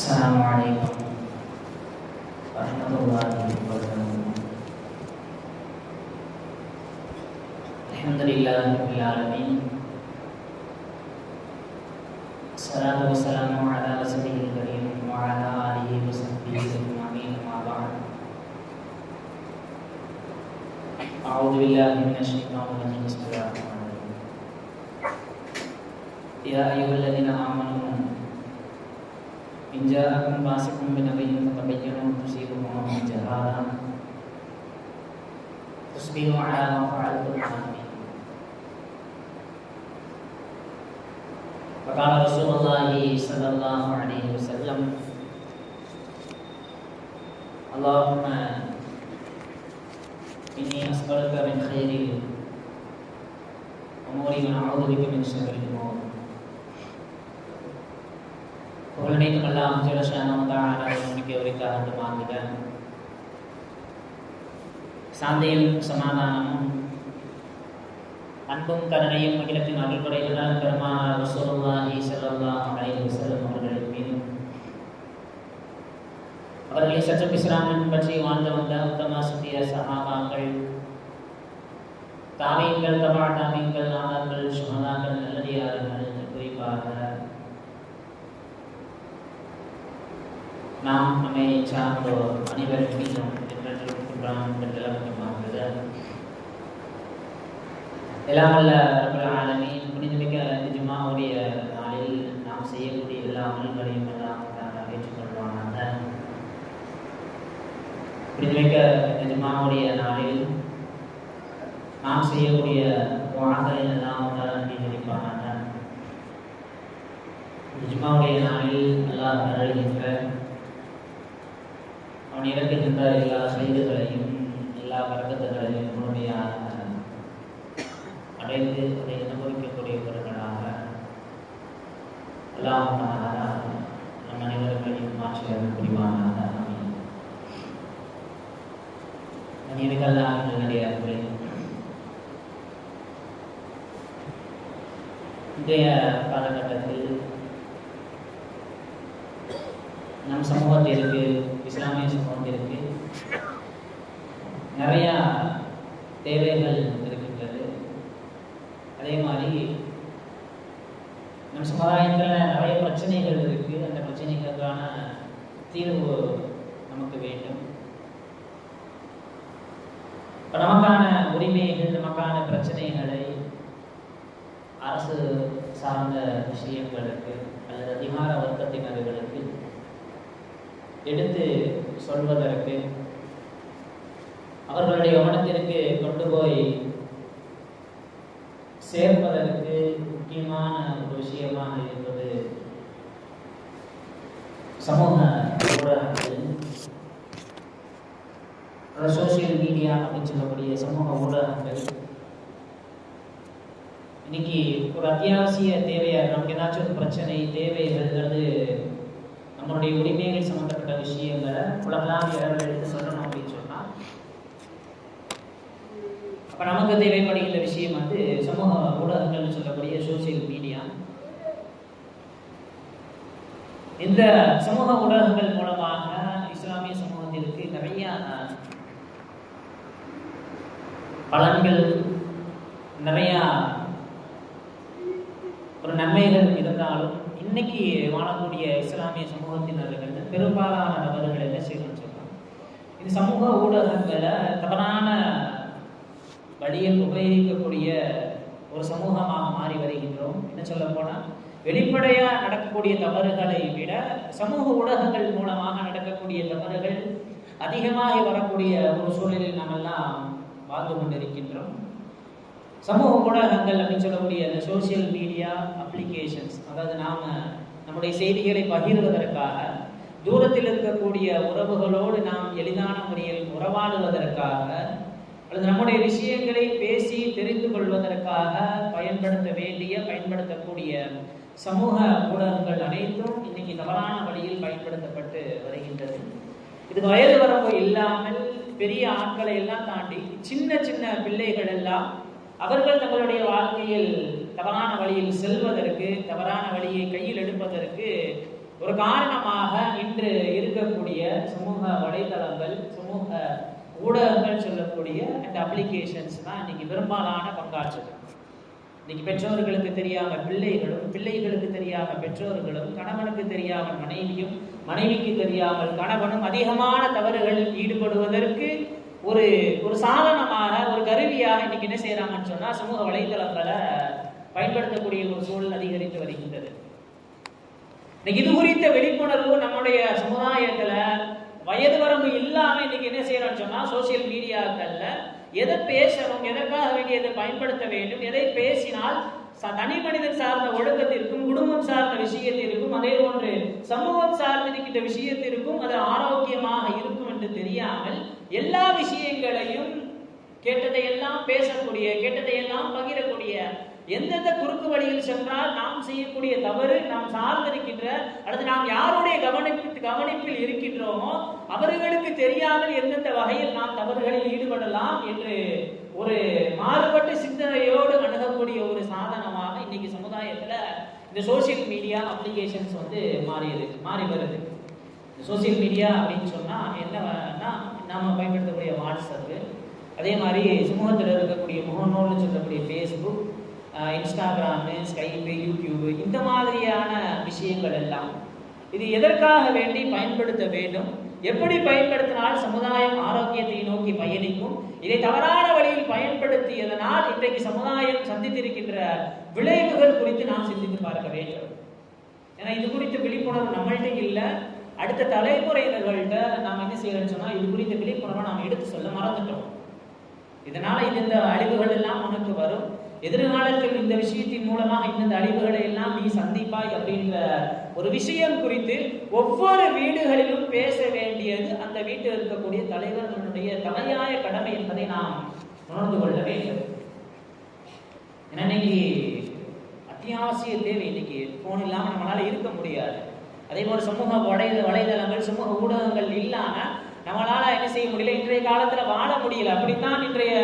السلام عليكم. ورحمة الله وبركاته. الحمد لله رب العالمين. الصلاة والسلام على رسوله الكريم وعلى آله وصحبه أجمعين، أما بعد. أعوذ بالله من الشيطان الرجيم. بسم الله الرحمن الرحيم. يا أيها الذين آمنوا إن جاءكم فاسق بنبي فتبينوا أن تصيبوا قوما بجهالة تصبحوا على ما فعلتم نادمين فقال رسول الله صلى الله عليه وسلم اللهم إني أسألك من خير الأمور ونعوذ بك من شر الأمور புகழனைக்கும் எல்லாம் ஜலசானவனுக்கு உரித்தாக வாங்குக சாந்தியும் சமாதானமும் அன்பும் கருணையும் அகிலத்தின் அருள்படையுடன் பெருமானார் ரசூலுல்லாஹி ஸல்லல்லாஹு அலைஹி வஸல்லம் அவர்களின் மீதும். அவர்களை சற்றும் இஸ்லாமின் பற்றி வாழ்ந்து வந்த உத்தம சத்திய சகாபாக்கள் தாமியங்கள் தபா தாமியங்கள் நாதாக்கள் சுமதாக்கள் நல்லடியார்கள் குறிப்பாக நாம் நம்மை சார்ந்தோர் அனைவரும் மீதும் என்றென்றும் எல்லாம் வல்ல புனிதமிக்க நாளில் நாம் செய்யக்கூடிய எல்லா அமல்களையும் எல்லாம் தாங்கள் ஏற்றுக்கொள்வானாக. புனிதமிக்க நாளில் நாம் செய்யக்கூடிய வாக்களை எல்லாம் அங்கீகரிப்பானாக. இந்த நாளில் அல்லாஹ் அருள்கின்ற அவன் இறக்குகின்ற எல்லா செய்திகளையும் எல்லா வர்க்கத்துகளையும் முழுமையாக அடைந்து அதை அனுபவிக்கக்கூடியவர்களாக எல்லாம் நம் அனைவர்களையும் மாற்றி புரிவானாக அமையும் மனிதர்களாக நல்லடியார்களே இன்றைய காலகட்டத்தில் நம் சமூகத்திற்கு இஸ்லாமிய சமூகத்திற்கு நிறையா தேவைகள் இருக்கின்றது. அதே மாதிரி நம் சமுதாயத்தில் நிறைய பிரச்சனைகள் இருக்கு. அந்த பிரச்சனைகளுக்கான தீர்வு நமக்கு வேண்டும். இப்போ நமக்கான உரிமைகள் நமக்கான பிரச்சனைகளை அரசு சார்ந்த விஷயங்களுக்கு அல்லது அதிகார வர்க்கத்தினர்களுக்கு எடுத்து சொல்வதற்கு அவர்களுடைய கவனத்திற்கு கொண்டு போய் சேர்ப்பதற்கு முக்கியமான ஒரு விஷயமாக இருப்பது சமூக ஊடகங்கள். சோசியல் மீடியா அப்படின்னு சொல்லக்கூடிய சமூக ஊடகங்கள். இன்னைக்கு ஒரு அத்தியாவசிய தேவையாக நமக்கு ஏதாச்சும் ஒரு பிரச்சனை தேவைகள் அல்லது நம்மளுடைய உரிமைகள் சம்பந்தப்பட்ட விஷயங்களை உலகளாவிய அளவில் எடுத்து சொல்லணும் அப்படின்னு சொன்னா இப்போ நமக்கு தேவைப்படுகின்ற விஷயம் வந்து சமூக ஊடகங்கள்னு சொல்லக்கூடிய சோசியல் மீடியா இந்த சமூக ஊடகங்கள் மூலமாக இஸ்லாமிய சமூகத்திற்கு நிறைய பலன்கள் நிறைய ஒரு நன்மைகள் இருந்தாலும் இன்னைக்கு வாழக்கூடிய இஸ்லாமிய சமூகத்தினர்கள் பெரும்பாலான நபர்கள் என்ன செய்யணும்னு சொல்றாங்க? இந்த சமூக ஊடகங்களை தவறான வழியில் உபயோகிக்கக்கூடிய ஒரு சமூகமாக மாறி வருகின்றோம். என்ன சொல்ல போனால் வெளிப்படையாக நடக்கக்கூடிய தவறுகளை விட சமூக ஊடகங்கள் மூலமாக நடக்கக்கூடிய தவறுகள் அதிகமாக வரக்கூடிய ஒரு சூழலில் நாமெல்லாம் வாழ்ந்து கொண்டிருக்கின்றோம். சமூக ஊடகங்கள் அப்படின்னு சொல்லக்கூடிய அந்த சோசியல் மீடியா அப்ளிகேஷன்ஸ் அதாவது நாம் நம்முடைய செய்திகளை பகிர்வதற்காக தூரத்தில் இருக்கக்கூடிய உறவுகளோடு நாம் எளிதான முறையில் உறவாடுவதற்காக அல்லது நம்முடைய விஷயங்களை பேசி தெரிந்து கொள்வதற்காக பயன்படுத்த வேண்டிய பயன்படுத்தக்கூடிய சமூக ஊடகங்கள் அனைத்தும் இன்னைக்கு தவறான வழியில் பயன்படுத்தப்பட்டு வருகின்றது. இது வயது வரம்பு இல்லாமல் பெரிய ஆட்களை எல்லாம் தாண்டி சின்ன சின்ன பிள்ளைகள் எல்லாம் அவர்கள் தங்களுடைய வாழ்க்கையில் தவறான வழியில் செல்வதற்கு தவறான வழியை கையில் எடுப்பதற்கு ஒரு காரணமாக இன்று இருக்கக்கூடிய சமூக வலைதளங்கள் சமூக ஊடகங்கள் சொல்லக்கூடிய இந்த அப்ளிகேஷன்ஸ் தான் இன்னைக்கு பெரும்பாலான பங்காற்றுது. இன்னைக்கு பெற்றோர்களுக்கு தெரியாம பிள்ளைகளும் பிள்ளைகளுக்கு தெரியாம பெற்றோர்களும் கணவனுக்கு தெரியாமல் மனைவியும் மனைவிக்கு தெரியாமல் கணவனும் அதிகமான தவறுகளில் ஈடுபடுவதற்கு ஒரு ஒரு சாதனமாக ஒரு கருவியாக இன்னைக்கு என்ன செய்யறாங்கன்னு சொன்னா சமூக வலைதளங்களை பயன்படுத்தக்கூடிய ஒரு சூழல் அதிகரித்து வருகின்றது. இன்னைக்கு இது குறித்த விழிப்புணர்வு நம்முடைய சமுதாயத்துல வயது வரம்பு இல்லாமல் இன்றைக்கி என்ன செய்யறோம்னு சொன்னால் சோசியல் மீடியாக்களில் எதை பேசணும் எதற்காக வேண்டியதை பயன்படுத்த வேண்டும் எதை பேசினால் ச- தனி மனிதன் சார்ந்த ஒழுக்கத்திற்கும் குடும்பம் சார்ந்த விஷயத்திற்கும் அதே போன்று சமூகம் சார்ந்திருக்கின்ற விஷயத்திற்கும் அது ஆரோக்கியமாக இருக்கும் என்று தெரியாமல் எல்லா விஷயங்களையும் கேட்டதையெல்லாம் பேசக்கூடிய கேட்டதையெல்லாம் பகிரக்கூடிய எந்தெந்த குறுக்கு வழியில் சென்றால் நாம் செய்யக்கூடிய தவறு நாம் சார்ந்திருக்கின்ற அல்லது நாம் யாருடைய கவனிப்பு கவனிப்பில் இருக்கின்றோமோ அவர்களுக்கு தெரியாமல் எந்தெந்த வகையில் நாம் தவறுகளில் ஈடுபடலாம் என்று ஒரு மாறுபட்ட சிந்தனையோடு அணுகக்கூடிய ஒரு சாதனமாக இன்னைக்கு சமுதாயத்தில் இந்த சோஷியல் மீடியா அப்ளிகேஷன்ஸ் வந்து மாறியது மாறி வருது. சோஷியல் மீடியா அப்படின்னு சொன்னால் என்னன்னா நாம் பயன்படுத்தக்கூடிய வாட்ஸ்அப்பு அதே மாதிரி சமூகத்தில் இருக்கக்கூடிய முகநூல்னு சொல்லக்கூடிய ஃபேஸ்புக் இன்ஸ்டாகிராமு ஸ்கைப்பு யூடியூப் இந்த மாதிரியான விஷயங்கள் எல்லாம் இது எதற்காக வேண்டி பயன்படுத்த வேண்டும்? எப்படி பயன்படுத்தினால் சமுதாயம் ஆரோக்கியத்தை நோக்கி பயணிக்கும்? இதை தவறான வழியில் பயன்படுத்தியதனால் இன்றைக்கு சமுதாயம் சந்தித்திருக்கின்ற விளைவுகள் குறித்து நாம் சிந்தித்து பார்க்க வேண்டும். ஏன்னா இது குறித்த விழிப்புணர்வு நம்மள்கிட்ட இல்லை. அடுத்த தலைமுறையினர்கள்ட்ட நாம் என்ன செய்யறோம்னு சொன்னால் இது குறித்த விழிப்புணர்வை நாம் எடுத்து சொல்ல மறந்துட்டோம். இதனால இந்த அழிவுகள் எல்லாம் உனக்கு வரும். எதிர்காலத்தில் இந்த விஷயத்தின் மூலமாக இந்த அழிவுகளை எல்லாம் நீ சந்திப்பாய் அப்படின்ற ஒரு விஷயம் குறித்து ஒவ்வொரு வீடுகளிலும் பேச வேண்டியது அந்த வீட்டில் இருக்கக்கூடிய தலைவர்களுடைய தலையாய கடமை என்பதை நாம் உணர்ந்து கொள்ள வேண்டும். ஏன்னா இன்னைக்கு அத்தியாவசிய தேவை இன்னைக்கு போன் இல்லாம நம்மளால இருக்க முடியாது. அதே போல சமூக வலை வலைதளங்கள் சமூக ஊடகங்கள் இல்லாம நம்மளால என்ன செய்ய முடியல? இன்றைய காலத்துல வாழ முடியல. அப்படித்தான் இன்றைய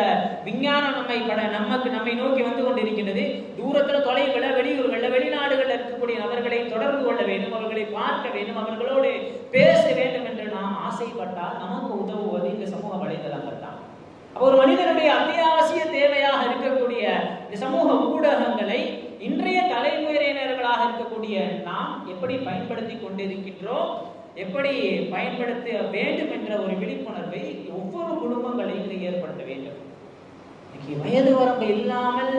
விஞ்ஞானம் நம்மை பட நமக்கு நம்மை நோக்கி வந்து கொண்டிருக்கின்றது. தூரத்துல தொலைவுல வெளியூர்கள்ல வெளிநாடுகள்ல இருக்கக்கூடிய நபர்களை தொடர்பு கொள்ள வேண்டும். அவர்களை பார்க்க வேண்டும். அவர்களோடு பேச வேண்டும் என்று நாம் ஆசைப்பட்டால் நமக்கு உதவுவது இந்த சமூக வலைதளங்கள் தான் அப்ப ஒரு மனிதனுடைய அத்தியாவசிய தேவையாக இருக்கக்கூடிய இந்த சமூக ஊடகங்களை இன்றைய தலைமுறையினர்களாக இருக்கக்கூடிய நாம் எப்படி பயன்படுத்தி கொண்டிருக்கின்றோம்? எப்படி பயன்படுத்த வேண்டும் என்ற ஒரு விழிப்புணர்வை ஒவ்வொரு குடும்பங்களையும் ஏற்படுத்த வேண்டும். இன்னைக்கு வயது வரம்பு இல்லாமல்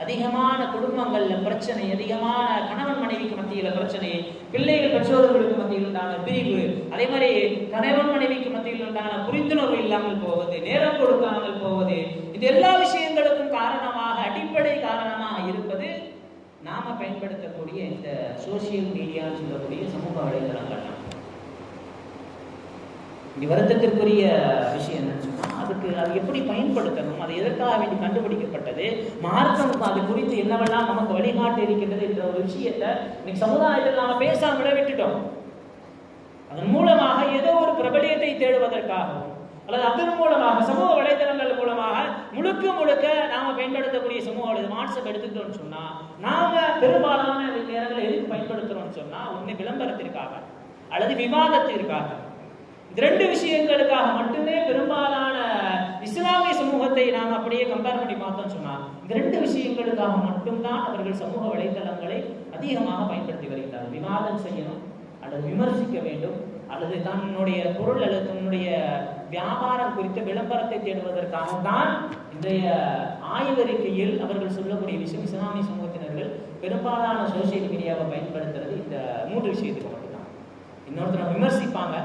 அதிகமான குடும்பங்கள்ல பிரச்சனை அதிகமான கணவன் மனைவிக்கு மத்தியில் பிரச்சனை பிள்ளைகள் பெற்றோர்களுக்கு மத்தியில் உண்டான பிரிவு அதே மாதிரி கணவன் மனைவிக்கு மத்தியில் உண்டான புரிந்துணர்வு இல்லாமல் போவது நேரம் கொடுக்காமல் போவது இது எல்லா விஷயங்களுக்கும் காரணமாக அடிப்படை காரணமாக நாம பயன்படுத்தக்கூடிய இந்த சோசியல் மீடியான்னு சொல்லக்கூடிய சமூக வலைதளங்கள் தான் இங்க வருத்தத்திற்குரிய விஷயம் என்னன்னு சொன்னா அதுக்கு அது எப்படி பயன்படுத்தணும் அது எதற்காக வேண்டி கண்டுபிடிக்கப்பட்டது மார்க்கம் அது குறித்து என்னவெல்லாம் நமக்கு வழிகாட்டி இருக்கின்றது என்ற ஒரு விஷயத்தை இன்னைக்கு சமுதாயத்தில் நாம பேசாமலே விட்டுட்டோம். அதன் மூலமாக ஏதோ ஒரு பிரபலியத்தை தேடுவதற்காகவும் அல்லது அதன் மூலமாக சமூக வலைதளங்கள் மூலமாக முழுக்க முழுக்க நாம பயன்படுத்தக்கூடிய சமூக வலை வாட்ஸ்அப் எடுத்துக்கிட்டோம்னு சொன்னா நாம பெரும்பாலான நேரங்களை எதுக்கு பயன்படுத்துறோம்னு சொன்னா ஒண்ணு விளம்பரத்திற்காக அல்லது விவாதத்திற்காக. இந்த ரெண்டு விஷயங்களுக்காக மட்டுமே பெரும்பாலான இஸ்லாமிய சமூகத்தை நாம் அப்படியே கம்பேர் பண்ணி பார்த்தோம்னு சொன்னா இந்த ரெண்டு விஷயங்களுக்காக மட்டும்தான் அவர்கள் சமூக வலைதளங்களை அதிகமாக பயன்படுத்தி வருகிறார்கள். விவாதம் செய்யணும் அல்லது விமர்சிக்க வேண்டும் அல்லது தன்னுடைய பொருள் அல்லது தன்னுடைய வியாபாரம் குறித்த விளம்பரத்தை தேடுவதற்காக தான் இன்றைய ஆய்வறிக்கையில் அவர்கள் சொல்லக்கூடிய விஷயம் இஸ்லாமிய சமூகத்தினர்கள் பெரும்பாலான சோசியல் மீடியாவை பயன்படுத்துறது இந்த மூன்று விஷயத்துக்கு மட்டும்தான். இன்னொருத்தரை விமர்சிப்பாங்க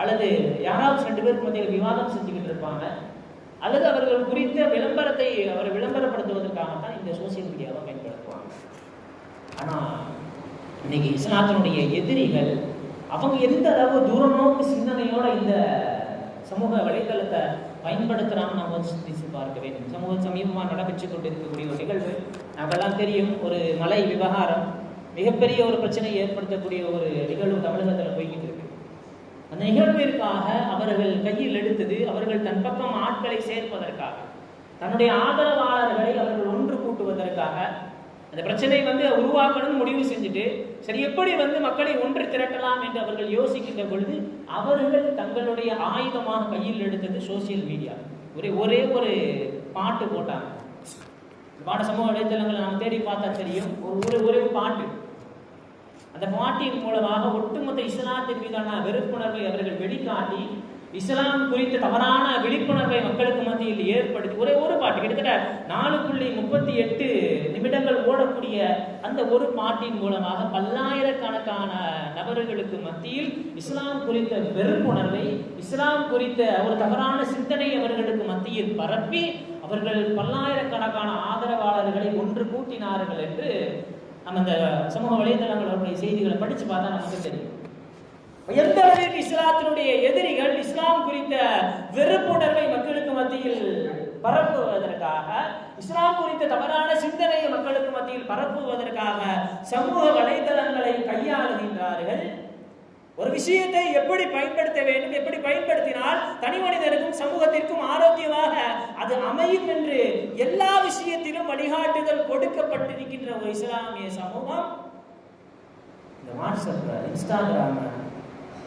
அல்லது யாராவது ரெண்டு பேருக்கு மத்தியில் விவாதம் செஞ்சுக்கிட்டு இருப்பாங்க அல்லது அவர்கள் குறித்த விளம்பரத்தை அவரை விளம்பரப்படுத்துவதற்காகத்தான் இந்த சோசியல் மீடியாவை பயன்படுத்துவாங்க. ஆனா இன்னைக்கு இஸ்லாத்தினுடைய எதிரிகள் அவங்க எந்த அளவு தூரநோக்கு சிந்தனையோட இந்த சமூக வலைதளத்தை பயன்படுத்துகிறான்னு நம்ம வந்து சிந்திச்சு பார்க்க வேண்டும் சமூக சமீபமாக நடைபெற்று கொண்டிருக்கக்கூடிய ஒரு நிகழ்வு. நமக்கெல்லாம் தெரியும். ஒரு மலை விவகாரம் மிகப்பெரிய ஒரு பிரச்சனையை ஏற்படுத்தக்கூடிய ஒரு நிகழ்வு தமிழகத்தில் போய்கிட்டு இருக்கு. அந்த நிகழ்விற்காக அவர்கள் கையில் எடுத்தது அவர்கள் தன் பக்கம் ஆட்களை சேர்ப்பதற்காக தன்னுடைய ஆதரவாளர்களை அவர்கள் ஒன்று கூட்டுவதற்காக அந்த பிரச்சனை வந்து உருவாக்கணும்னு முடிவு செஞ்சுட்டு சரி எப்படி வந்து மக்களை ஒன்று திரட்டலாம் என்று அவர்கள் யோசிக்கின்ற பொழுது அவர்கள் தங்களுடைய ஆயுதமாக கையில் எடுத்தது சோசியல் மீடியா ஒரே ஒரே ஒரு பாட்டு போட்டாங்க. பாட சமூக வலைத்தளங்களை நாம் தேடி பார்த்தா தெரியும். ஒரு ஒரு ஒரே பாட்டு. அந்த பாட்டின் மூலமாக ஒட்டுமொத்த இஸ்லாத்தின் மீதான வெறுப்புணர்வை அவர்கள் வெளிக்காட்டி இஸ்லாம் குறித்த தவறான விழிப்புணர்வை மக்களுக்கு மத்தியில் ஏற்படுத்தி ஒரே ஒரு பாட்டு கிட்டத்தட்ட நாலு புள்ளி முப்பத்தி எட்டு நிமிடங்கள் ஓடக்கூடிய அந்த ஒரு பாட்டின் மூலமாக பல்லாயிரக்கணக்கான நபர்களுக்கு மத்தியில் இஸ்லாம் குறித்த வெறுப்புணர்வை இஸ்லாம் குறித்த ஒரு தவறான சிந்தனை அவர்களுக்கு மத்தியில் பரப்பி அவர்கள் பல்லாயிரக்கணக்கான ஆதரவாளர்களை ஒன்று கூட்டினார்கள் என்று நம்ம அந்த சமூக வலைதளங்கள் அவருடைய செய்திகளை படித்து பார்த்தா நமக்கு தெரியும். எந்த அளவிற்கு இஸ்லாத்தினுடைய எதிரிகள் இஸ்லாம் குறித்த வெறுப்புணர்வை மக்களுக்கு மத்தியில் பரப்புவதற்காக இஸ்லாம் குறித்த தவறான சிந்தனையை மக்களுக்கு மத்தியில் பரப்புவதற்காக சமூக வலைதளங்களை கையாளுகின்றார்கள். ஒரு விஷயத்தை எப்படி பயன்படுத்த வேண்டும் எப்படி பயன்படுத்தினால் தனி மனிதனுக்கும் சமூகத்திற்கும் ஆரோக்கியமாக அது அமையும் என்று எல்லா விஷயத்திலும் வழிகாட்டுதல் கொடுக்கப்பட்டிருக்கின்ற ஒரு இஸ்லாமிய சமூகம். இந்த வாட்ஸ்அப் இன்ஸ்டாகிராம்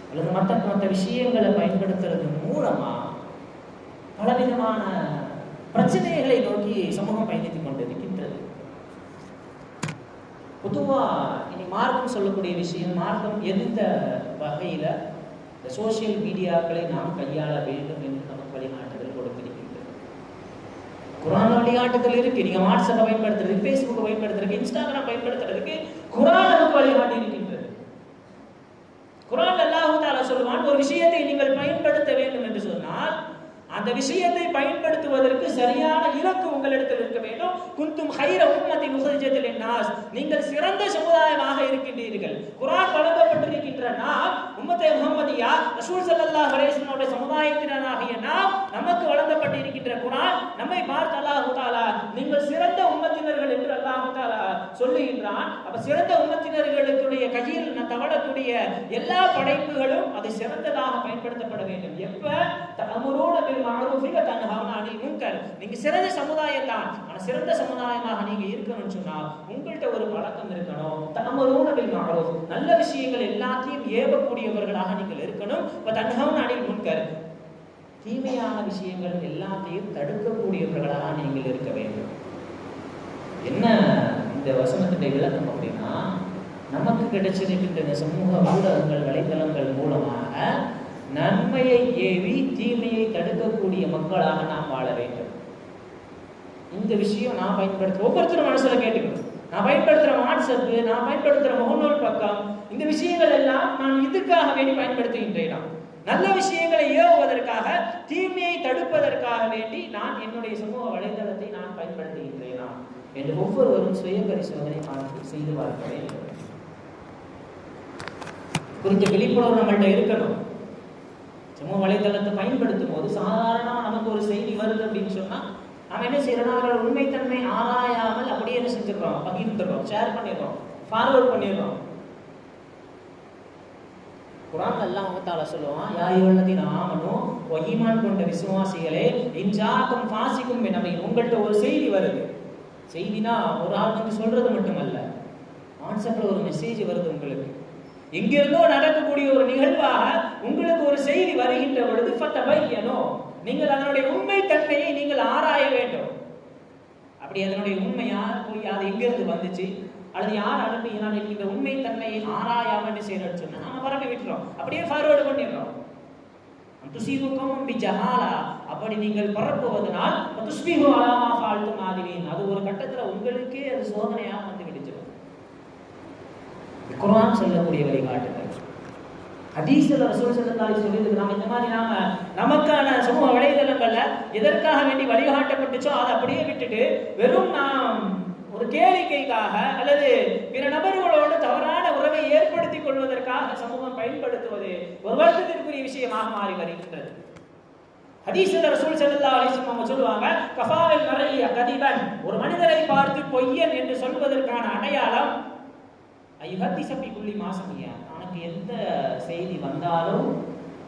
அல்லது மற்ற மற்ற விஷயங்களை பயன்படுத்துறது மூலமா பலவிதமான பிரச்சனைகளை நோக்கி சமூகம் பயணித்துக் கொண்டிருக்கின்றது. பொதுவா இனி மார்க்கம் சொல்லக்கூடிய விஷயம் மார்க்கம் எந்த வகையில இந்த சோசியல் மீடியாக்களை நாம் கையாள வேண்டும் என்று நமக்கு வழிகாட்டுதல் கொடுத்திருக்கின்றது. குரான் வழிகாட்டுதல் இருக்கு. நீங்க வாட்ஸ்அப்பை பயன்படுத்துறதுக்கு ஃபேஸ்புக்கை பயன்படுத்துறதுக்கு இன்ஸ்டாகிராம் பயன்படுத்துறதுக்கு குரான் நமக்கு வழிகாட்டி இருக்கின்றது குரான் எல்லாம் சொல்லுவான் ஒரு விஷயத்தை நீங்கள் பயன்படுத்த வேண்டும் என்று சொன்னால் அந்த விஷயத்தை பயன்படுத்துவதற்கு சரியான இலக்கு உங்களிடத்தில் இருக்க வேண்டும். குந்தும் ஹைர உண்மத்தை முகஜத்தில் நாஸ் நீங்கள் சிறந்த சமுதாயமாக இருக்கின்றீர்கள். குரான் வழங்கப்பட்டிருக்கின்ற நாம் உம்மத்தை முகமதியா ரசூல் சல்லா அலைஹி சமுதாயத்தினராகிய நாம் நமக்கு வழங்கப்பட்டிருக்கின்ற குரான் நம்மை பார்த்து அல்லாஹு தாலா நீங்கள் சிறந்த உம்மத்தினர்கள் என்று அல்லாஹு தாலா சொல்லுகின்றான். அப்ப சிறந்த உம்மத்தினர்களுடைய கையில் நான் எல்லா படைப்புகளும் அது சிறந்ததாக பயன்படுத்தப்பட வேண்டும். எப்ப? தஅமுரூன வ தன்ஹவுன அனில் முன்கர் நீங்க சிறந்த சமுதாயம் தான். ஆனா சிறந்த சமுதாயமாக நீங்க இருக்கணும்னு சொன்னா உங்கள்கிட்ட ஒரு பழக்கம் இருக்கணும். தஅமுரூன பில் மஅரூஃப் நல்ல விஷயங்கள் எல்லாத்தையும் ஏவக்கூடியவர்களாக நீங்கள் இருக்கணும். வ தன்ஹவுன அனில் முன்கர் தீமையான விஷயங்கள் எல்லாத்தையும் தடுக்கக்கூடியவர்களாக நீங்கள் இருக்க வேண்டும். என்ன இந்த வசனத்தினுடைய விளக்கம் அப்படின்னா நமக்கு கிடைச்சிருக்கின்ற இந்த சமூக ஊடகங்கள் வலைதளங்கள் மூலமாக நன்மையை ஏவி தீமையை தடுக்கக்கூடிய மக்களாக நாம் வாழ வேண்டும். இந்த விஷயம் நான் பயன்படுத்துற ஒவ்வொருத்தரும் மனசுல கேட்டுக்கணும். நான் பயன்படுத்துற வாட்ஸ்அப் நான் பயன்படுத்துற முகநூல் பக்கம் இந்த விஷயங்கள் எல்லாம் நான் இதுக்காக வேண்டி பயன்படுத்துகின்றேனா? நல்ல விஷயங்களை ஏவுவதற்காக தீமையை தடுப்பதற்காக வேண்டி நான் என்னுடைய சமூக வலைதளத்தை நான் பயன்படுத்துகின்றேனா? என்று ஒவ்வொருவரும் சுய பரிசோதனை பார்த்து செய்து பார்க்க வேண்டும். குறித்த விழிப்புணர்வு நம்மள்கிட்ட இருக்கணும். சமூக வலைதளத்தை பயன்படுத்தும் போது சாதாரணமாக நமக்கு ஒரு செய்தி வருது அப்படின்னு சொன்னால் நம்ம என்ன செய்யறோம் அதோட உண்மைத்தன்மை ஆராயாமல் அப்படியே என்ன செஞ்சிடறோம் பகிர்ந்துடுறோம் ஷேர் பண்ணிடுறோம் ஃபார்வர்ட் பண்ணிடுறோம் குரான் எல்லாம் அவத்தால சொல்லுவான் யா அய்யுஹல்லதீன ஆமனு வ கொண்ட விசுவாசிகளே இன்ஜாக்கும் ஃபாசிக்கும் பினபை உங்கள்கிட்ட ஒரு செய்தி வருது. செய்தினா ஒரு ஆள் வந்து சொல்றது மட்டுமல்ல. வாட்ஸ்அப்பில் ஒரு மெசேஜ் வருது உங்களுக்கு. எங்கிருந்தோ நடக்கக்கூடிய ஒரு நிகழ்வாக உங்களுக்கு ஒரு செய்தி வருகின்ற பொழுது ஃபத்தபையனோ நீங்கள் அதனுடைய உண்மை தன்மையை நீங்கள் ஆராய வேண்டும். அப்படி அதனுடைய உண்மையா போய் அது எங்கிருந்து வந்துச்சு? அல்லது யார் அனுப்பினான் என்கின்ற உண்மை தன்மையை ஆராயாம என்ன செய்யறோம்னு சொன்னா நம்ம பரப்பி விட்டுறோம். அப்படியே ஃபார்வேர்டு பண்ணிடுறோம். துசிபுக்கும் பி ஜஹாலா. அப்படி நீங்கள் பரப்புவதனால் துஸ்பிஹு அலாமா ஃபால்த்து மாதிரின் அது ஒரு கட்டத்துல உங்களுக்கே அது சோதனையாக குரான் சொல்லக்கூடிய வழிகாட்டுதல். ஹதீஸ்ல ரசூல் செல்லந்தாலி அலைஹி இந்த மாதிரி நாம நமக்கான சமூக வலைதளங்கள்ல எதற்காக வேண்டி வழிகாட்டப்பட்டுச்சோ அதை அப்படியே விட்டுட்டு வெறும் நாம் ஒரு கேளிக்கைக்காக அல்லது பிற நபர்களோடு தவறான உறவை ஏற்படுத்திக் கொள்வதற்காக சமூகம் பயன்படுத்துவது ஒரு வருத்தத்திற்குரிய விஷயமாக மாறி வருகின்றது. ஹதீஸ்ல ரசூல் ஸல்லல்லாஹு அலைஹி அவங்க சொல்லுவாங்க கஃபாவில் மறைய கதிபன் ஒரு மனிதரை பார்த்து பொய்யன் என்று சொல்வதற்கான அடையாளம் ஐஹத்தி சப்பி புள்ளி மாசமிய உனக்கு எந்த செய்தி வந்தாலும்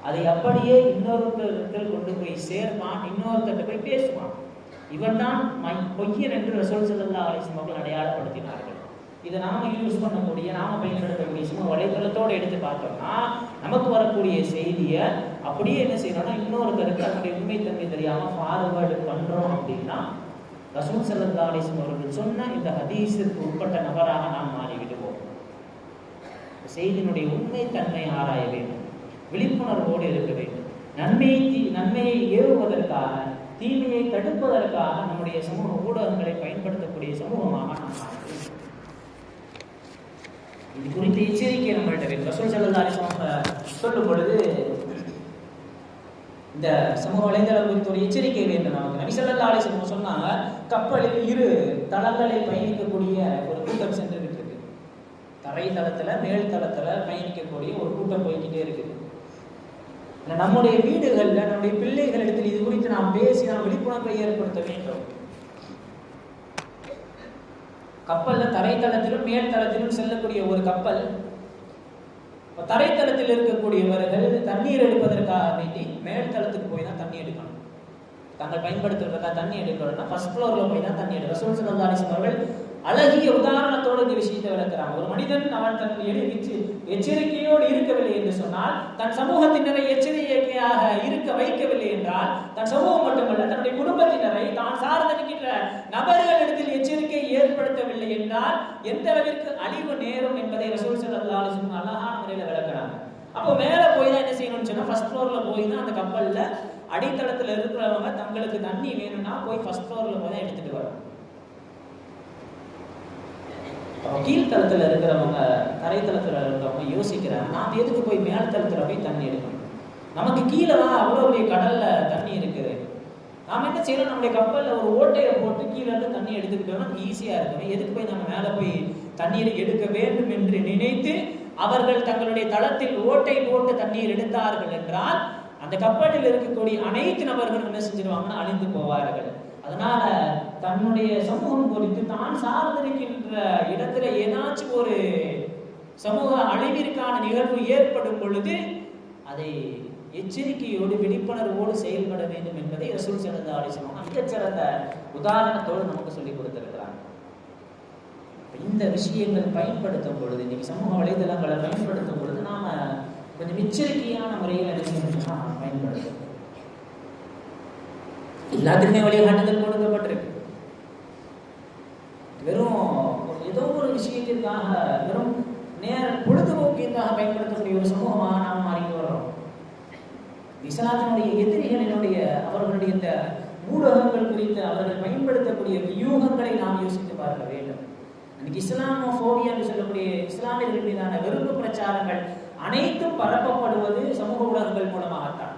அதை அப்படியே இன்னொருத்தர் கொண்டு போய் சேர்ப்பான் இன்னொருத்தர் போய் பேசுவான். இவன் தான் பொய்யன் என்று ரசூல் ஸல்லல்லாஹு அலைஹி வஸல்லம் அவர்கள் அடையாளப்படுத்தினார்கள். இதை நாம யூஸ் பண்ணக்கூடிய நாம பயன்படுத்தக்கூடிய சும்மா வலைத்தளத்தோடு எடுத்து பார்த்தோம்னா நமக்கு வரக்கூடிய செய்தியை அப்படியே என்ன செய்யணும்னா இன்னொருத்தருக்கு அதனுடைய உண்மைத்தன்மை தெரியாமல் ஃபார்வேர்டு பண்றோம் அப்படின்னா ரசூல் சல்லா அலிஸ்லம் அவர்கள் சொன்ன இந்த ஹதீஸிற்கு உட்பட்ட நபராக நாம் மாறிவிடும் செய்தியினுடைய உண்மைத்தன்மை ஆராய வேண்டும். விழிப்புணர்வோடு இருக்க வேண்டும். நன்மையை தீ- நன்மையை ஏவுவதற்காக தீமையை தடுப்பதற்காக நம்முடைய சமூக ஊடகங்களை பயன்படுத்தக்கூடிய சமூகமாக நாம் இது குறித்த எச்சரிக்கை நம்மள்கிட்ட வேண்டும். ரசூல் சல்லா சொல்லும் பொழுது இந்த சமூக வலைதளம் குறித்த ஒரு எச்சரிக்கை வேண்டும் நமக்கு. நபி ஸல்லல்லாஹு சொன்னாங்க கப்பலில் இரு தளங்களை பயணிக்கக்கூடிய ஒரு கூட்டம் தரைத்தளத்தில் மேல் தளத்தில் பயணிக்கக்கூடிய ஒரு கூட்டம் போய்கிட்டே இருக்குது நம்முடைய வீடுகளில் நம்முடைய பிள்ளைகளிடத்தில் இது குறித்து நாம் பேசி நாம் விழிப்புணர்வை ஏற்படுத்த வேண்டும். கப்பல்ல தரைத்தளத்திலும் மேல் தளத்திலும் செல்லக்கூடிய ஒரு கப்பல் தரைத்தளத்தில் இருக்கக்கூடியவர்கள் தண்ணீர் எடுப்பதற்காக வேண்டி மேல் தளத்துக்கு போய் தான் தண்ணி எடுக்கணும். தாங்கள் பயன்படுத்துவதற்காக தண்ணி எடுக்கணும்னா ஃபர்ஸ்ட் ஃப்ளோரில் போய் தான் தண்ணி எடுக்கணும். ரசூல் ஸல்லல்லாஹு அவர்கள் அழகிய உதாரணத்தோடு இந்த விஷயத்தை விளக்குறாங்க. ஒரு மனிதன் அவன் தன் எழுதிச்சு எச்சரிக்கையோடு இருக்கவில்லை என்று சொன்னால் தன் சமூகத்தினரை எச்சரிக்கையாக இருக்க வைக்கவில்லை என்றால் தன் சமூகம் மட்டுமல்ல தன்னுடைய குடும்பத்தினரை தான் சார்ந்து நிற்கின்ற நபர்களிடத்தில் எச்சரிக்கை ஏற்படுத்தவில்லை என்றால் எந்த அளவிற்கு அழிவு நேரும் என்பதை ரசூல் ஸல்லல்லாஹு அலைஹி அழகான முறையில் விளக்குறாங்க. அப்போ மேலே போய் தான் என்ன செய்யணும்னு சொன்னா ஃபர்ஸ்ட் ஃப்ளோர்ல போய் தான் அந்த கப்பல்ல அடித்தளத்துல இருக்கிறவங்க தங்களுக்கு தண்ணி வேணும்னா போய் ஃபர்ஸ்ட் ஃப்ளோர்ல போய் தான் எடுத்துட்டு வரணும். கீழ்த்தளத்தில் இருக்கிறவங்க தரைத்தளத்தில் இருக்கிறவங்க யோசிக்கிறாங்க நாம் எதுக்கு போய் மேல்தளத்தில் போய் தண்ணி எடுக்கணும்? நமக்கு கீழே தான் அவ்வளோ பெரிய கடலில் தண்ணி இருக்குது. நாம் என்ன செய்யணும்? நம்முடைய கப்பலில் ஒரு ஓட்டையை போட்டு கீழே இருந்து தண்ணி எடுத்துக்கிட்டோம்னா நமக்கு ஈஸியாக இருக்கும் எதுக்கு போய் நம்ம மேலே போய் தண்ணீரை எடுக்க வேண்டும் என்று நினைத்து அவர்கள் தங்களுடைய தளத்தில் ஓட்டை போட்டு தண்ணீர் எடுத்தார்கள் என்றால் அந்த கப்பலில் இருக்கக்கூடிய அனைத்து நபர்களும் என்ன செஞ்சிருவாங்கன்னா அழிந்து போவார்கள். அதனால தன்னுடைய சமூகம் குறித்து தான் சார்ந்திருக்கின்ற இடத்துல ஏதாச்சும் ஒரு சமூக அழிவிற்கான நிகழ்வு ஏற்படும் பொழுது அதை எச்சரிக்கையோடு விழிப்புணர்வோடு செயல்பட வேண்டும் என்பதை ரசூல் சிறந்த ஆலோசனை மிகச்சிறந்த உதாரணத்தோடு நமக்கு சொல்லிக் கொடுத்திருக்கிறாங்க இந்த விஷயங்கள் பயன்படுத்தும் பொழுது இன்னைக்கு சமூக வலைதளங்களை பயன்படுத்தும் பொழுது நாம கொஞ்சம் எச்சரிக்கையான முறையில் என்ன செய்யணும்னா பயன்படுத்தணும். எல்லாத்துக்குமே வழிகாட்டுதல் கொடுக்கப்பட்டிருக்கு வெறும் ஒரு ஏதோ ஒரு விஷயத்திற்காக வெறும் நேர பொழுதுபோக்கிற்காக பயன்படுத்தக்கூடிய ஒரு சமூகமாக நாம் மாறிட்டு வர்றோம். இஸ்லாத்தினுடைய எதிரிகளினுடைய அவர்களுடைய இந்த ஊடகங்கள் குறித்து அவர்கள் பயன்படுத்தக்கூடிய வியூகங்களை நாம் யோசித்து பார்க்க வேண்டும். இன்னைக்கு இஸ்லாமோபோபியா என்று சொல்லக்கூடிய இஸ்லாமியர்கள் மீதான வெறுப்பு பிரச்சாரங்கள் அனைத்தும் பரப்பப்படுவது சமூக ஊடகங்கள் மூலமாகத்தான்.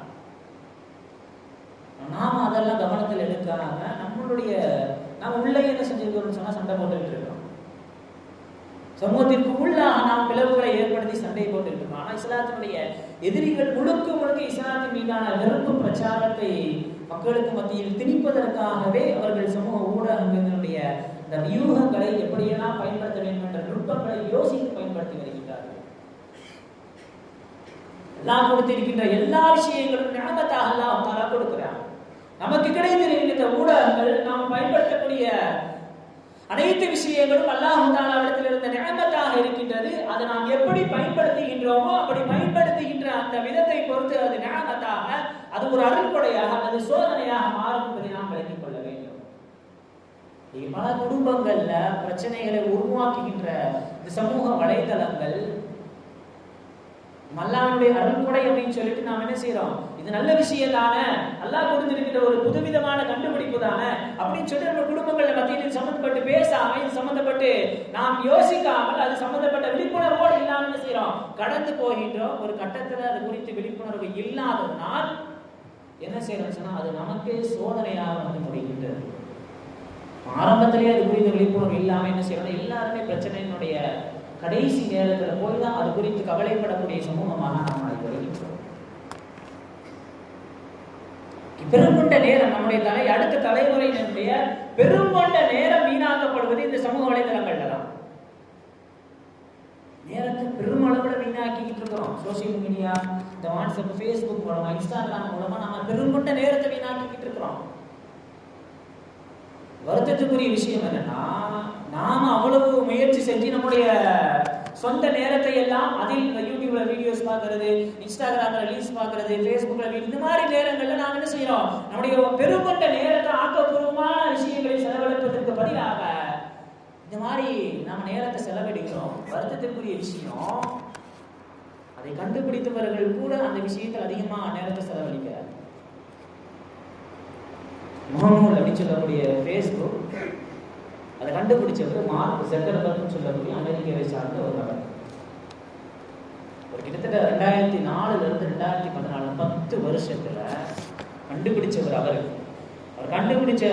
நாம அதெல்லாம் கவனத்தில் எடுக்காம நம்மளுடைய நாம் உள்ளே என்ன செஞ்சிருக்கிறோம்னு சொன்னா சண்டை போட்டுக்கிட்டு சமூகத்திற்கு உள்ளாக நாம் பிளவுகளை ஏற்படுத்தி சண்டை போட்டுக்கிட்டு ஆனால் இஸ்லாத்தினுடைய எதிரிகள் முழுக்க முழுக்க இஸ்லாத்தின் மீதான நெருப்பு பிரச்சாரத்தை மக்களுக்கு மத்தியில் திணிப்பதற்காகவே அவர்கள் சமூக ஊடகங்களுடைய இந்த வியூகங்களை எப்படியெல்லாம் பயன்படுத்த வேண்டும் என்ற நுட்பங்களை யோசித்து பயன்படுத்தி வருகின்றார்கள். எல்லாம் கொடுத்திருக்கின்ற எல்லா விஷயங்களும் ஞாபகத்தாக அல்லாஹ் கொடுக்கிறார் நமக்கு கிடைத்திருக்கின்ற ஊடகங்கள் நாம் பயன்படுத்தக்கூடிய அனைத்து விஷயங்களும் அல்லாஹ் தாலாவிடத்தில் இருந்த ஞாபகத்தாக இருக்கின்றது. அதை நாம் எப்படி பயன்படுத்துகின்றோமோ அப்படி பயன்படுத்துகின்ற அந்த விதத்தை பொறுத்து அது ஞாபகத்தாக அது ஒரு அருள்கொடையாக அது சோதனையாக மாறும் என்பதை நாம் விளங்கிக் கொள்ள வேண்டும். பல குடும்பங்கள்ல பிரச்சனைகளை உருவாக்குகின்ற இந்த சமூக வலைதளங்கள் அல்லாஹ்வுடைய அருள்கொடை அப்படின்னு சொல்லிட்டு நாம் என்ன செய்யறோம் இது நல்ல விஷயம் தானே அல்லாஹ் கொடுத்திருக்கிற ஒரு புதுவிதமான கண்டுபிடிப்பு தானே அப்படின்னு சொல்லி நம்ம குடும்பங்கள்ல மத்தியில் சம்மந்தப்பட்டு பேசாம இது சம்மந்தப்பட்டு நாம் யோசிக்காமல் அது சம்மந்தப்பட்ட விழிப்புணர்வோடு இல்லாமல் என்ன செய்யறோம் கடந்து போகின்றோம். ஒரு கட்டத்துல அது குறித்து விழிப்புணர்வு இல்லாததுனால் என்ன செய்யறோம் சொன்னா அது நமக்கே சோதனையாக வந்து முடிகின்றது. ஆரம்பத்திலேயே அது குறித்த விழிப்புணர்வு இல்லாம என்ன செய்யணும் எல்லாருமே பிரச்சனையினுடைய கடைசி நேரத்தில் போய் தான் அது குறித்து கவலைப்படக்கூடிய சமூகமாக நாம் ஆகி வருகின்றோம். பெருங்கொண்ட நேரம் நம்முடைய தலை அடுத்த தலைமுறையினுடைய பெருங்கொண்ட நேரம் வீணாக்கப்படுவது இந்த சமூக வலைதளங்கள்ல தான். நேரத்தை பெருமளவுல வீணாக்கிக்கிட்டு இருக்கிறோம். சோசியல் மீடியா இந்த வாட்ஸ்அப் ஃபேஸ்புக் மூலமா இன்ஸ்டாகிராம் மூலமா நம்ம பெருங்கொண்ட நேரத்தை வீணாக்கிக்கிட்டு இருக்கிறோம். வருத்தத்துக்குரிய விஷயம் என்னன்னா நாம அவ்வளவு முயற்சி செஞ்சு நம்முடைய சொந்த நேரத்தை எல்லாம் அதில் யூடியூப்ல வீடியோஸ் பார்க்கறது இன்ஸ்டாகிராம்ல ரீல்ஸ் பார்க்கறது ஃபேஸ்புக்ல இந்த மாதிரி நேரங்கள்ல நாம் என்ன செய்யறோம்? நம்முடைய பெருங்கொண்ட நேரத்தை ஆக்கப்பூர்வமான விஷயங்களை செலவழிப்பதற்கு பதிலாக இந்த மாதிரி நம்ம நேரத்தை செலவழிக்கிறோம். வருத்தத்திற்குரிய விஷயம். அதை கண்டுபிடித்தவர்கள் கூட அந்த விஷயத்தில் அதிகமா நேரத்தை செலவழிக்கிறார் முகநூல் அப்படின்னு சொல்லக்கூடிய ஃபேஸ்புக் அதை கண்டுபிடிச்சவர் மார்க் ஜக்கர்பர்க்னு சொல்லக்கூடிய அமெரிக்காவை சார்ந்த ஒரு நபர். ஒரு கிட்டத்தட்ட ரெண்டாயிரத்தி நாலுல இருந்து ரெண்டாயிரத்தி பதினாலு பத்து வருஷத்துல கண்டுபிடிச்சவர் அவர். அவர் கண்டுபிடிச்ச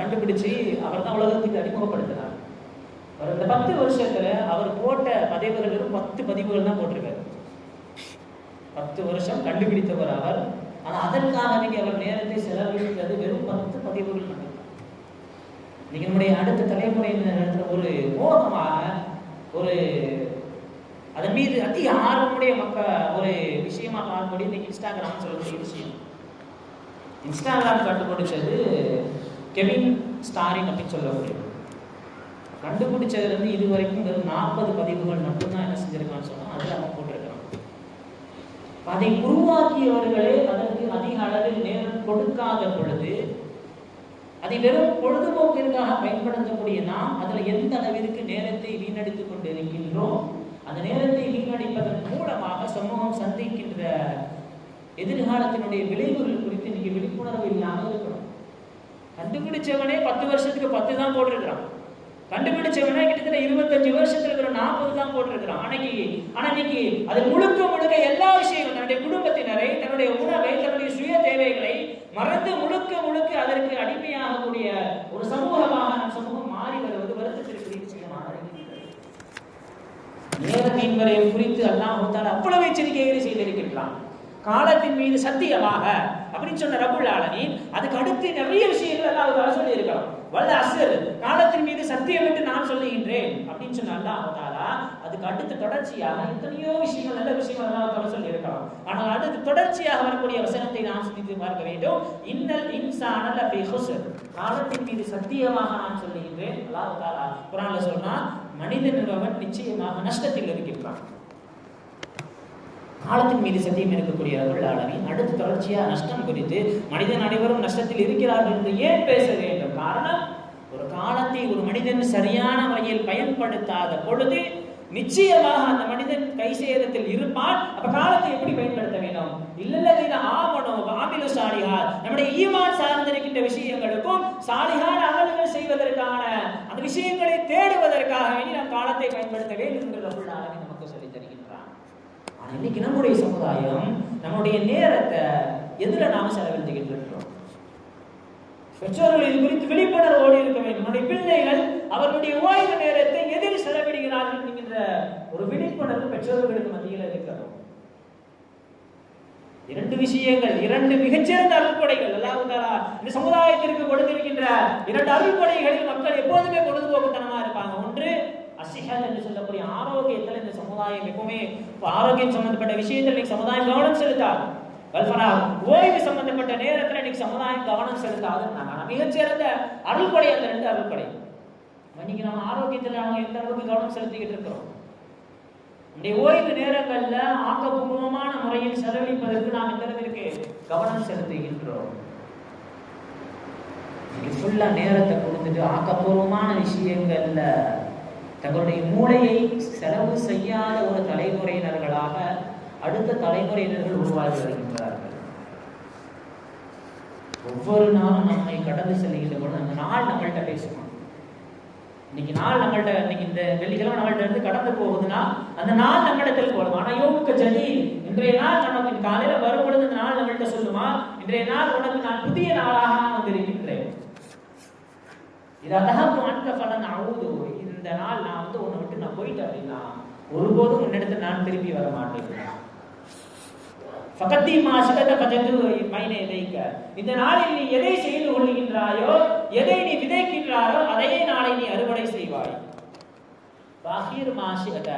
கண்டுபிடிச்சு அவர் தான் உலகத்துக்கு அறிமுகப்படுத்தினார். அவர் இந்த பத்து வருஷத்துல அவர் போட்ட பதிவுகள் பத்து பதிவுகள் தான் போட்டிருக்காரு. பத்து வருஷம் கண்டுபிடித்தவர் அவர். ஆனால் அதற்காக நீங்க அவர் நேரத்தை செலவழிக்கிறது வெறும் பத்து பதிவுகள் மட்டும். இன்னைக்கு நம்முடைய அடுத்த தலைமுறையினர் ஒரு மோகமாக ஒரு அதன் மீது அதி ஆர்வமுடைய மக்க ஒரு விஷயமா பார்க்கக்கூடிய இந்த இன்ஸ்டாகிராம் சொல்லக்கூடிய விஷயம். இன்ஸ்டாகிராம் கண்டுபிடிச்சது கெவின் ஸ்டாரின் அப்படின்னு சொல்லக்கூடியது கண்டுபிடிச்சதுல இருந்து இது வரைக்கும் வெறும் நாற்பது பதிவுகள் மட்டும்தான் என்ன செஞ்சிருக்கான்னு சொன்னால் அதில் அவன் அதை உருவாக்கியவர்களே அதற்கு அதிக அளவில் நேரம் கொடுக்காத பொழுது அதை வெறும் பொழுதுபோக்கிற்காக பயன்படுத்தக்கூடிய நாம் அதில் எந்த அளவிற்கு நேரத்தை வீணடித்துக் கொண்டிருக்கின்றோம் அந்த நேரத்தை வீணடிப்பதன் மூலமாக சமூகம் சந்திக்கின்ற எதிர்காலத்தினுடைய விளைவுகள் குறித்து இன்னைக்கு விழிப்புணர்வு இல்லாமல் இருக்கணும். கண்டுபிடிச்சவனே பத்து வருஷத்துக்கு பத்து தான் போட்டிருக்கிறான். கண்டுபிடிச்சவனே கிட்டத்தட்ட இருபத்தஞ்சு வருஷத்துல இருக்கிற நாற்பது தான் போட்டிருக்கிறான். அன்னைக்கு ஆனா இன்னைக்கு அது முழுக்க முழுக்க எல்லா விஷயங்களும் தன்னுடைய குடும்பத்தினரை தன்னுடைய உணவை தன்னுடைய சுய தேவைகளை மறந்து முழுக்க முழுக்க அதற்கு அடிமையாகக்கூடிய ஒரு சமூகமாக நம் சமூகம் மாறி வருவது வருத்தத்திற்குரிய விஷயமாக நேரத்தின் நேர குறித்து அல்லாஹ் தாலா அவ்வளவு எச்சரிக்கைகளை செய்திருக்கின்றான். காலத்தின் மீது சத்தியமாக அப்படின்னு சொன்ன ரபுல் ஆலமீன் அதுக்கு அடுத்து நிறைய விஷயங்கள் எல்லாம் தாலா சொல்லி இருக்கலாம் வல்ல அசர் காலத்தின் மீது சத்தியம் என்று நான் சொல்லுகின்றேன் அப்படின்னு சொன்னால்தான் அல்லாஹ் அதுக்கு அடுத்து தொடர்ச்சியாக எத்தனையோ விஷயங்கள் நல்ல விஷயங்கள் எல்லாம் சொல்லி இருக்கலாம் ஆனால் அடுத்து தொடர்ச்சியாக வரக்கூடிய வசனத்தை நாம் சிந்தித்து பார்க்க வேண்டும். இன்னல் இன்சானல் லஃபீ ஹுஸ்ர். காலத்தின் மீது சத்தியமாக நான் சொல்லுகின்றேன். அல்லாஹ் தாலா குர்ஆன்ல சொன்னா மனிதன் அவன் நிச்சயமாக நஷ்டத்தில் இருக்கின்றான். காலத்தின் மீது சத்தியம் இருக்கக்கூடிய அருள் ஆலமீன் அடுத்து தொடர்ச்சியாக நஷ்டம் குறித்து மனிதன் அனைவரும் நஷ்டத்தில் இருக்கிறார்கள் என்று ஏன் பேச வேண்டும் காரணம் ஒரு காலத்தை ஒரு மனிதன் சரியான வகையில் பயன்படுத்தாத பொழுது நிச்சயமாக அந்த மனிதன் கை சேதத்தில் இருப்பான். அப்ப காலத்தை எப்படி பயன்படுத்த வேண்டும்? இல்லல்லதீன ஆவணம் ஆமிலு சாலிஹார். நம்முடைய ஈமான் சார்ந்திருக்கின்ற விஷயங்களுக்கும் சாலிஹான் அமல்கள் செய்வதற்கான அந்த விஷயங்களை தேடுவதற்காக வேண்டி நாம் காலத்தை பயன்படுத்த வேண்டும் நமக்கு சொல்லி தருகின்றான். இன்னைக்கு நம்முடைய சமுதாயம் நம்முடைய நேரத்தை எதிர நாம செலவழித்துகின்றோம்? பெற்றோர்கள் இது குறித்து விழிப்புணர்வோடு இருக்க வேண்டும். நம்முடைய பிள்ளைகள் அவர்களுடைய ஓய்வு நேரத்தை எதில் செலவிடுகிறார்கள் என்கின்ற ஒரு விழிப்புணர்வு பெற்றோர்களுக்கு மத்தியில் இருக்கிறோம் இரண்டு விஷயங்கள் இரண்டு மிகச்சிறந்த அருள்கொடைகள். அல்லாஹ் இந்த சமுதாயத்திற்கு கொடுத்திருக்கின்ற இரண்டு அருள்கொடைகளில் மக்கள் எப்போதுமே பொழுதுபோக்குத்தனமா இருப்பாங்க. ஒன்று அசிஹல் என்று சொல்லக்கூடிய ஆரோக்கியத்தில் இந்த சமுதாயம் எப்பவுமே ஆரோக்கியம் சம்பந்தப்பட்ட விஷயத்தில் இன்னைக்கு சமுதாயம் கவனம் செலுத்தாது. வல்ஃபரா ஓய்வு சம்பந்தப்பட்ட நேரத்தில் இன்னைக்கு சமுதாயம் கவனம் செலுத்தாதுன்னு நான் மிகச்சிறந்த அருள்கொடை அந்த ரெண்டு அருள்கொடை இன்னைக்கு நம்ம ஆரோக்கியத்தில் நம்ம எந்த அளவுக்கு கவனம் செலுத்திக்கிட்டு இருக்கிறோம்? நம்முடைய ஓய்வு நேரங்களில் ஆக்கப்பூர்வமான முறையில் செலவழிப்பதற்கு நாம் எந்த அளவிற்கு கவனம் செலுத்துகின்றோம்? இன்னைக்கு ஃபுல்லாக நேரத்தை கொடுத்துட்டு ஆக்கப்பூர்வமான விஷயங்கள்ல தங்களுடைய மூளையை செலவு செய்யாத ஒரு தலைமுறையினர்களாக அடுத்த தலைமுறையினர்கள் உருவாகி வருகின்றனர் ஒவ்வொரு நாளும் நம்மை கடந்து செல்கின்ற பொழுது அந்த நாள் நம்மள்கிட்ட பேசுவோம் இன்னைக்கு நாள் நம்மள்ட்ட இன்னைக்கு இந்த வெள்ளிக்கிழமை நம்மள்ட்ட இருந்து கடந்து போகுதுன்னா அந்த நாள் நம்மிடத்தில் போடும் ஆனா யோகுக்க ஜலி இன்றைய நாள் நமக்கு காலையில வரும் பொழுது இந்த நாள் நம்மள்ட்ட சொல்லுமா? இன்றைய நாள் உனக்கு நான் புதிய நாளாக வந்திருக்கின்றேன். இது அழகாக பலன் அவுது இந்த நாள் நான் வந்து உன்னை விட்டு நான் போயிட்டு அப்படின்னா ஒருபோதும் உன்னிடத்தில் நான் திரும்பி வர மாட்டேன் பகத்தீமா சிதத பஜது மைனை வைக்க இந்த நாளில் நீ எதை செய்து கொள்கின்றாயோ எதை நீ விதைக்கின்றாயோ அதையே நாளை நீ அறுவடை செய்வாய். பாஹீர் மாசிகத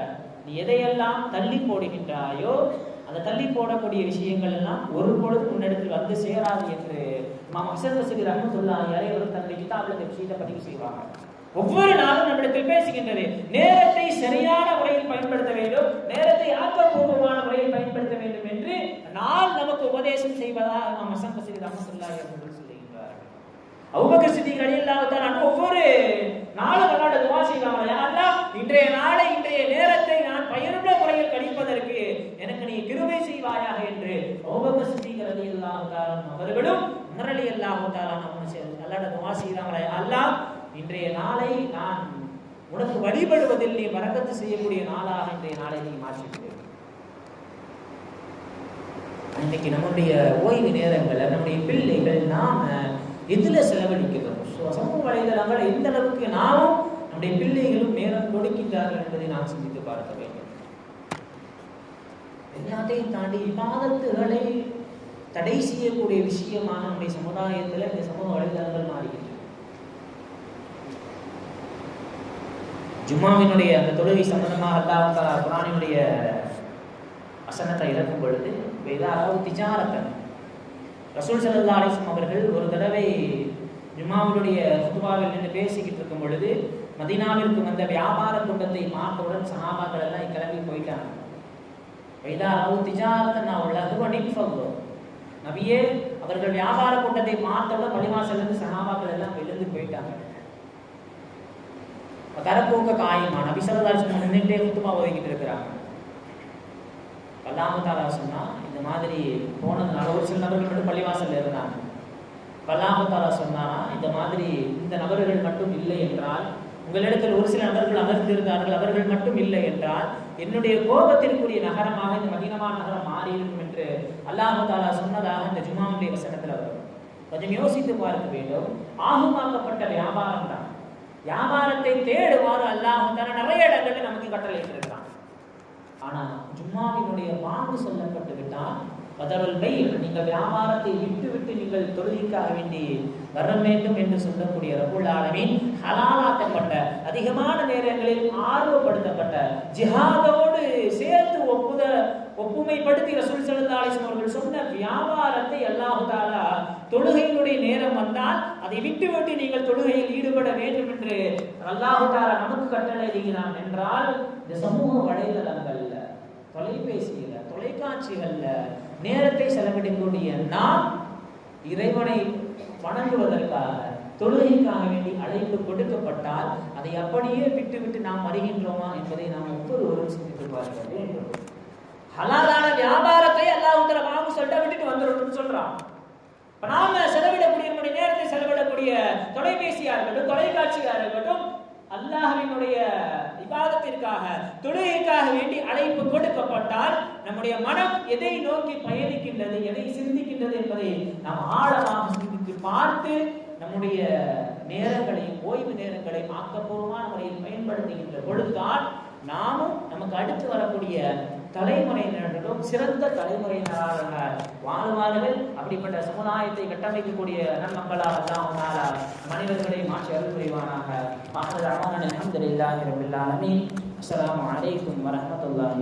நீ எதையெல்லாம் தள்ளி போடுகின்றாயோ அந்த தள்ளி போடக்கூடிய விஷயங்கள் எல்லாம் ஒரு பொழுது உன்னிடத்தில் வந்து சேராது என்று மாம் அசர் வசதி ரஹமத்துல்லா யாரையும் தன்னுடைய கிதாபில் இந்த விஷயத்தை பதிவு செய்வாங்க. ஒவ்வொரு நாளும் நம்மிடத்தில் பேசுகின்றது நேரத்தை சரியான முறையில் பயன்படுத்த வேண்டும் நேரத்தை ஆக்கப்பூர்வமான முறையில் பயன்படுத்த வேண்டும் என்று நாள் நமக்கு உபதேசம் செய்வதாக இமாம் ஹசன் பசரி ரஹமத்துல்லாஹி அவர்கள் சொல்லுகின்றார்கள் அபூபக்கர் சித்திக் ரலியல்லாஹு ஒவ்வொரு நாளும் அல்லாஹ் துவா செய்வாங்க. அல்லாஹ் இன்றைய நாளை இன்றைய நேரத்தை நான் பயனுள்ள முறையில் கழிப்பதற்கு எனக்கு நீ கிருபை செய்வாயாக என்று அபூபக்கர் சித்திக் ரலியல்லாஹு தஆலா அவர்களும் உமர் ரலியல்லாஹு தஆலா நம்ம அல்லாஹ் துவா செய்றாங்களே? அல்லாஹ் இன்றைய நாளை நான் உனக்கு வழிபடுவதில் நீ வரக்கத்து செய்யக்கூடிய நாளாக இன்றைய நாளை நீ மாற்றிவிடு. இன்னைக்கு நம்முடைய ஓய்வு நேரங்களை நம்முடைய பிள்ளைகள் நாம எதுல செலவழிக்கிறோம்? So, சமூக வலைதளங்கள் எந்த அளவுக்கு நாமும் நம்முடைய பிள்ளைகளும் நேரம் கொடுக்கின்றார்கள் என்பதை நாம் சிந்தித்து பார்க்க வேண்டும். எல்லாத்தையும் தாண்டி விவாதத்துகளை தடை செய்யக்கூடிய விஷயமான நம்முடைய சமுதாயத்தில் இந்த சமூக வலைதளங்கள் மாறுகின்றன. ஜும்மாவினுடைய அந்த தொழுகை சம்பந்தமாக அல்லாஹ் குரானினுடைய வசனத்தை இறக்கும் பொழுது வேதாராவு திஜாரத்தன். ரசூல் சல்லா அலைஹி அவர்கள் ஒரு தடவை ஜும்மாவினுடைய ஹுதுபாவில் நின்று பேசிக்கிட்டு இருக்கும் பொழுது மதீனாவிற்கு வந்த வியாபார கூட்டத்தை பார்த்தவுடன் சஹாபாக்கள் எல்லாம் கிளம்பி போயிட்டாங்க. வைதாராவு திஜாரத்தன் உலகுவனின் சொல்லும் நபியே அவர்கள் வியாபார கூட்டத்தை பார்த்தவுடன் பள்ளிவாசலிருந்து சஹாபாக்கள் எல்லாம் எழுந்து போயிட்டாங்க. தரப்போக்க காயமா? நபி ஸல்லல்லாஹு நின்றுட்டே வஸல்லம் குத்துமா ஓதிக்கிட்டு இருக்கிறாங்க. அல்லாஹ் சொன்னால் இந்த மாதிரி போனதுனால ஒரு சில நபர்கள் மட்டும் பள்ளிவாசலில் இருந்தாங்க. அல்லாஹ் தாலா சொன்னானா இந்த மாதிரி இந்த நபர்கள் மட்டும் இல்லை என்றால் உங்களிடத்தில் ஒரு சில நபர்கள் அமர்ந்திருந்தார்கள் அவர்கள் மட்டும் இல்லை என்றால் என்னுடைய கோபத்திற்குரிய நகரமாக இந்த மதீனமா நகரம் மாறியிருக்கும் என்று அல்லாமத்தாலா சொன்னதாக இந்த ஜுமாவுடைய வசனத்தில் வரும். கொஞ்சம் யோசித்து பார்க்க வேண்டும். ஆகுமாக்கப்பட்ட வியாபாரம் தான். வியாபாரத்தை தேடுவாறு அல்லாஹ் தாலா நிறைய இடங்களில் நமக்கு கட்டளையிட்டிருக்கிறான் ஆனா ஜும்மாவினுடைய பாங்கு சொல்லப்பட்டு விட்டால் பதவல் பை நீங்கள் வியாபாரத்தை விட்டு விட்டு நீங்கள் தொழுகைக்காக வேண்டி வர வேண்டும் என்று சொல்லக்கூடிய ரகுல் ஆலமின் ஹலாலாக்கப்பட்ட அதிகமான நேரங்களில் ஆர்வப்படுத்தப்பட்ட ஜிஹாதோடு சேர்த்து ஒப்புத ஒப்புமைப்படுத்தி ரசூல் ஸல்லல்லாஹு அவர்கள் சொன்ன வியாபாரத்தை அல்லாஹுதாலா தொழுகையினுடைய நேரம் வந்தால் அதை விட்டு விட்டு நீங்கள் தொழுகையில் ஈடுபட வேண்டும் என்று அல்லாஹுதாலா நமக்கு கட்டளை இருக்கிறான் என்றால் இந்த சமூக வலைதளங்கள்ல தொலைபேசியில தொலைக்காட்சிகள்ல நேரத்தை செலவிடக்கூடிய நாம் இறைவனை வணங்குவதற்காக தொழுகைக்காக வேண்டி அழைப்பு கொடுக்கப்பட்டால் அதை அப்படியே விட்டுவிட்டு நாம் வருகின்றோமா என்பதை நாம் ஒவ்வொருவரும் சிந்தித்து பார்க்க வேண்டும். ஹலாலான வியாபாரத்தை அல்லாஹ் தஆலா வாங்க சொல்லிட்டா விட்டுட்டு வந்துடணும்னு சொல்றான். இப்ப நாம செலவிடக்கூடிய நம்முடைய நேரத்தை செலவிடக்கூடிய தொலைபேசியா இருக்கட்டும் தொலைக்காட்சியா இருக்கட்டும் அல்லாஹினுடைய இபாதத்திற்காக தொழுகைக்காக வேண்டி அழைப்பு கொடுக்கப்பட்டால் நம்முடைய மனம் எதை நோக்கி பயணிக்கின்றது எதை சிந்திக்கின்றது என்பதை நாம் ஆழமாக சிந்தித்து பார்த்து நம்முடைய நேரங்களை ஓய்வு நேரங்களை ஆக்கப்பூர்வமான முறையில் பயன்படுத்துகின்ற பொழுதுதான் நாமும் நமக்கு அடுத்து வரக்கூடிய தலைமுறையினர்களும் சிறந்த தலைமுறையினராக வாழ்வார்கள். அப்படிப்பட்ட சமுதாயத்தை கட்டமைக்கக்கூடிய நன்மக்களாக அல்லாஹ் மனிதர்களை மாற்றி அருள் புரிவானாக. அஹமது அஹமது அலமதுல்லாஹி ரபில் ஆலமீன். அஸ்ஸலாமு அலைக்கும் வரஹ்மத்துல்லாஹி